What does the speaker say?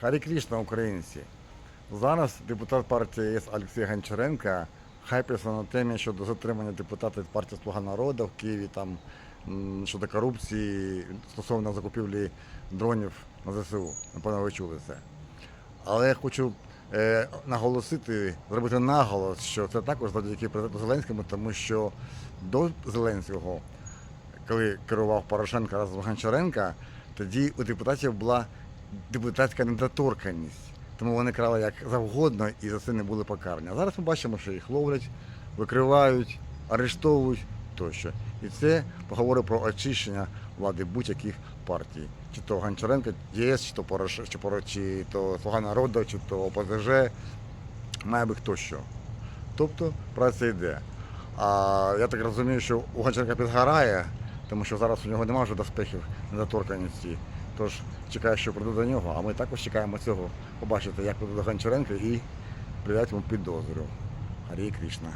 Харі Крішна, українці. Зараз депутат партії ЄС Олексій Гончаренко хайпився на темі щодо затримання депутата від партії Слуга народу в Києві там щодо корупції стосовно закупівлі дронів на ЗСУ. Напевно, ви чули це. Але я хочу е, наголосити, зробити наголос, що це також завдяки президенту Зеленському, тому що до Зеленського, коли керував Порошенко разом з Гончаренка, тоді у депутатів була депутатська недоторканність. Тому вони крали як завгодно і за це не були покарані. А зараз ми бачимо, що їх ловлять, викривають, арештовують тощо. І це поговорить про очищення влади будь-яких партій. Чи то Гончаренко, ЄС, чи то Порош... чи, Поро... чи то Слуга народу, чи то ОПЗЖ, має би хто що. Тобто про це йде. А я так розумію, що у Гончаренка підгорає, тому що зараз у нього немає вже доспехів недоторканності. Тож чекаю, що прийду до нього, а ми також чекаємо цього. Побачити, як прийду до Гончаренка і придати йому підозру. Гарі Крішна.